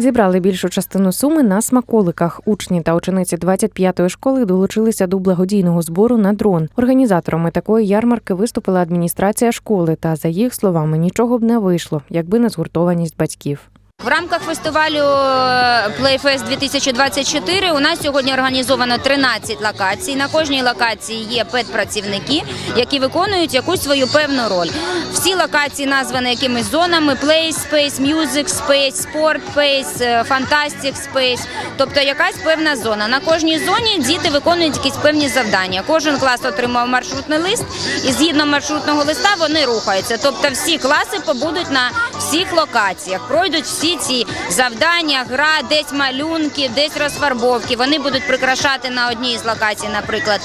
Зібрали більшу частину суми на смаколиках. Учні та учениці 25-ї школи долучилися до благодійного збору на дрон. Організаторами такої ярмарки виступила адміністрація школи. Та за їх словами нічого б не вийшло, якби не згуртованість батьків. В рамках фестивалю е, Playfest 2024 у нас сьогодні організовано 13 локацій. На кожній локації є педпрацівники, які виконують якусь свою певну роль. Всі локації названі якимись зонами: Play Space, Music Space, Sport Space, е, Fantastic Space. Тобто якась певна зона. На кожній зоні діти виконують якісь певні завдання. Кожен клас отримав маршрутний лист, і згідно маршрутного листа вони рухаються. Тобто всі класи побудуть на всіх локаціях, пройдуть всі ці завдання, гра, десь малюнки, десь розфарбовки. Вони будуть прикрашати на одній з локацій, наприклад,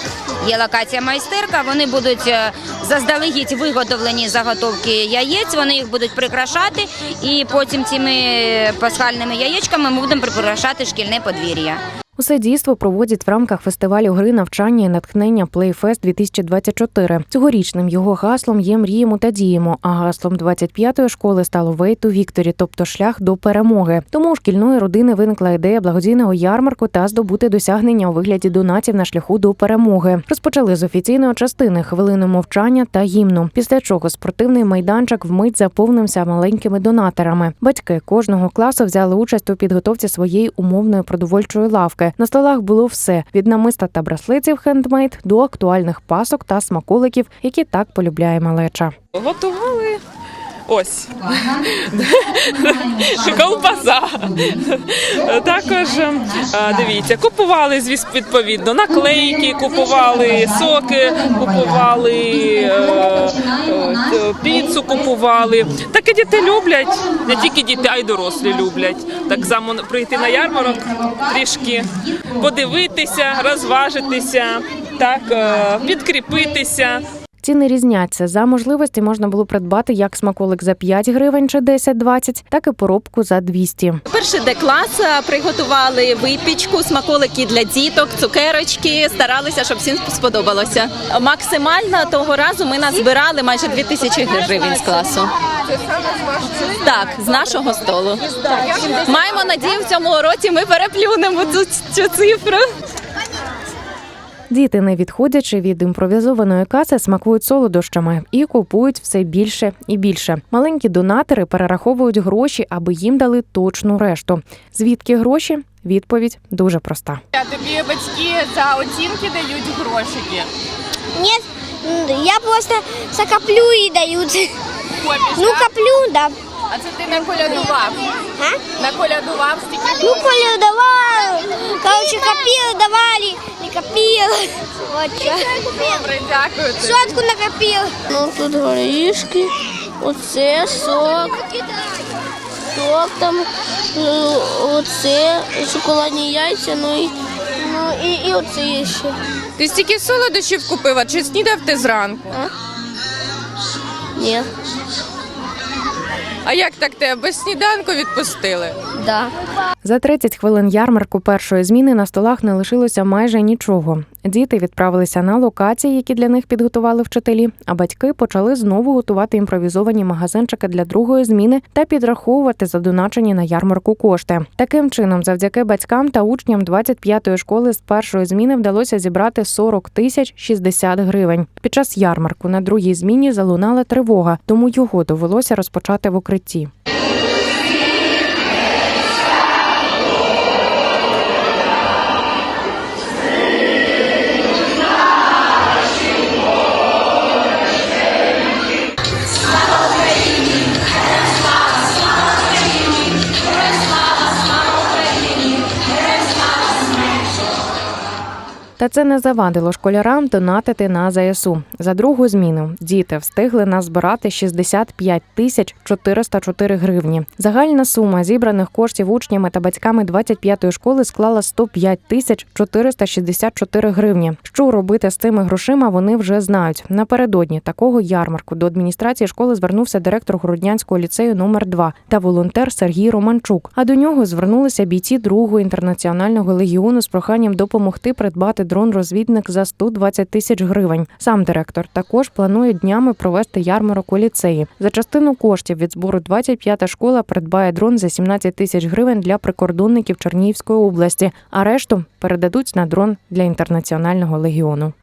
є локація майстерка. Вони будуть е, заздалегідь виготовлені заготовки яєць. Вони їх будуть прикрашати, і потім цими пасхальними яєчками ми будемо прикрашати шкільне подвір'я. Усе дійство проводять в рамках фестивалю гри навчання і натхнення Playfest 2024. Цьогорічним його гаслом є мріємо та діємо. А гаслом 25-ї школи стало «Way to Victory», тобто шлях до перемоги. Тому у шкільної родини виникла ідея благодійного ярмарку та здобути досягнення у вигляді донатів на шляху до перемоги. Розпочали з офіційної частини хвилину мовчання та гімну. Після чого спортивний майданчик вмить заповнився маленькими донаторами. Батьки кожного класу взяли участь у підготовці своєї умовної продовольчої лавки. На столах було все від намиста та браслетів хендмейд до актуальних пасок та смаколиків, які так полюбляє малеча. Готували ось ковбаса. Також е, дивіться, купували звісно, відповідно наклейки, купували соки, купували е, е, піцу, купували. Таке діти люблять, не тільки діти, а й дорослі люблять. Так само прийти на ярмарок трішки подивитися, розважитися, так підкріпитися. Ціни різняться. За можливості можна було придбати як смаколик за 5 гривень чи 10-20, так і поробку за 200. Перший Д клас е, приготували випічку, смаколики для діток, цукерочки. Старалися, щоб всім сподобалося. Максимально того разу ми назбирали майже 2 тисячі гривень з класу. Так, з нашого столу. Маємо надію, в цьому році ми переплюнемо цю, цю цифру. Діти, не відходячи від імпровізованої каси, смакують солодощами і купують все більше і більше. Маленькі донатори перераховують гроші, аби їм дали точну решту. Звідки гроші? Відповідь дуже проста. А тобі батьки за оцінки дають грошики. Нет, м, я просто закоплю и дают. Копиш, Ну, так? коплю, да. А це ти наколядував. А? Наколядував стільки Ну, коли добре, дякую. Сотку накопил. Ну, тут горішки, оце сок, сок там, е, оце, шоколадні яйця, ну і, ну, і, і оце є ще. Ти стільки солодощів купив, а чи снідав ти зранку? Ні, А як так тебе без сніданку відпустили? да. За 30 хвилин ярмарку першої зміни на столах не лишилося майже нічого. Діти відправилися на локації, які для них підготували вчителі. А батьки почали знову готувати імпровізовані магазинчики для другої зміни та підраховувати задоначені на ярмарку кошти. Таким чином, завдяки батькам та учням 25-ї школи з першої зміни вдалося зібрати 40 тисяч 60 гривень. Під час ярмарку на другій зміні залунала тривога, тому його довелося розпочати в укритті. Та це не завадило школярам донатити на ЗСУ. За другу зміну діти встигли назбирати 65 тисяч 404 гривні. Загальна сума зібраних коштів учнями та батьками 25-ї школи склала 105 тисяч 464 гривні. Що робити з цими грошима, вони вже знають. Напередодні такого ярмарку до адміністрації школи звернувся директор Груднянського ліцею номер 2 та волонтер Сергій Романчук. А до нього звернулися бійці другого інтернаціонального легіону з проханням допомогти придбати дрон-розвідник за 120 тисяч гривень. Сам директор також планує днями провести ярмарок у ліцеї. За частину коштів від збору 25-та школа придбає дрон за 17 тисяч гривень для прикордонників Чернігівської області, а решту передадуть на дрон для інтернаціонального легіону.